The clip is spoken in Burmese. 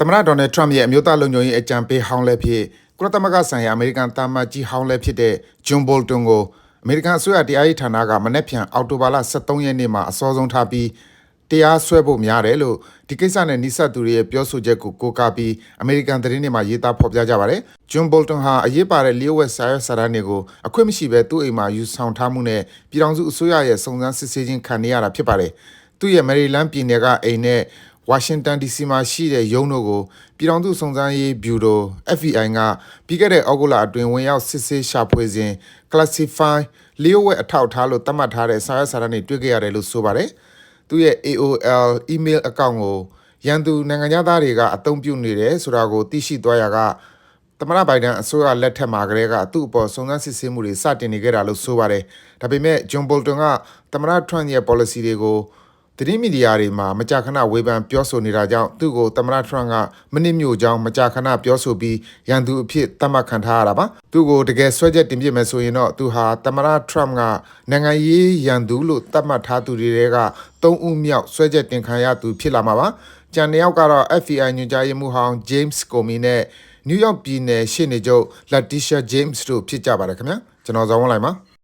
သမ္မတဒေါ်နယ်ထရမ့်ရဲ့အမျိုးသားလုံခြုံရေးအကြံပေးဟောင်းလည်းဖြစ်ကုလသမဂ္ဂဆိုင်ရာအမေရိကန်တာမတ်ကြီးဟောင်းလည်းဖြစ်တဲ့ဂျွန်ဘော်လ်တွန်ကိုအမေရိကန်အစိုးရတရားရေးဌာနကမနေ့ပြန်အောက်တိုဘာလ23ရက်နေ့မှာအစောဆုံးထားပြီးတရားစွဲဖို့များတယ်လို့ဒီကိစ္စနဲ့နှိစက်သူတွေရဲ့ပြောဆိုချက်ကိုကိုးကားပြီးအမေရိကန်သတင်းတွေမှာရေးသားဖော်ပြကြပါတယ်။ဂျွန်ဘော်လ်တွန်ဟာအရေးပါတဲ့လျှို့ဝှက်စာရွက်စာတမ်းတွေကိုအခွင့်မရှိဘဲသူ့အိမ်မှာယူဆောင်ထားမှုနဲ့ပြည်ထောင်စုအစိုးရရဲ့စုံစမ်းစစ်ဆေးခြင်းခံနေရတာဖြစ်ပါတယ်။သူ့ရဲ့မယ်ရီလန်းပြည်နယ်ကအိမ်နဲ့ ဝါရှင်တန် DC မှာရှိတဲ့ရုံးတို့ကိုပြည်ထောင်စုစုံစမ်းရေးဘျူရို FBI ကပြီးခဲ့တဲ့ဩဂုတ်လအတွင်းဝင်ရောက်စစ်ဆေးရှာဖွေစဉ် classify လျှို့ဝှက်အထောက်အထားလို့သတ်မှတ်ထားတဲ့စာရွက်စာတမ်းတွေတွေ့ခဲ့ရတယ်လို့ဆိုပါတယ်။သူ့ရဲ့ AOL email account ကိုရန်သူနိုင်ငံသားတွေကအသုံးပြုနေတယ်ဆိုတာကိုသိရှိသွားရာကသမ္မတဘိုင်ဒန်အစိုးရလက်ထက်မှာကတည်းကသူ့အပေါ်စုံစမ်းစစ်ဆေးမှုတွေစတင်နေခဲ့တာလို့ဆိုပါတယ်။ဒါပေမဲ့ဂျွန်ဘော်လ်တွန်ကသမ္မတထရန့်ရဲ့ policy တွေကို သတင်းမီဒီယာတွေမှာမကြာခဏဝေဖန်ပြောဆိုနေတာကြောင့်သူ့ကိုသမ္မတထရန့်ကမနစ်မြို့ကြောင်းမကြာခဏပြောဆိုပြီးရန်သူအဖြစ်သတ်မှတ်ခံထားရတာပါသူ့ကိုတကယ်ဆွဲချက်တင်ပြမယ်ဆိုရင်တော့သူဟာသမ္မတထရန့်ကနိုင်ငံရေးရန်သူလို့သတ်မှတ်ထားသူတွေက၃ဦးမြောက်ဆွဲချက်တင်ခံရသူဖြစ်လာမှာပါကြံတစ်ယောက်ကတော့ FBI ညွှန်ကြားရေးမှူးဟောင်း James Comey နဲ့နယူးယောက်ပြည်နယ်ရှေ့နေချုပ် Letitia James တို့ဖြစ်ကြပါတယ်ခင်ဗျာကျွန်တော်ဇော်ဝင်းလိုက်ပါ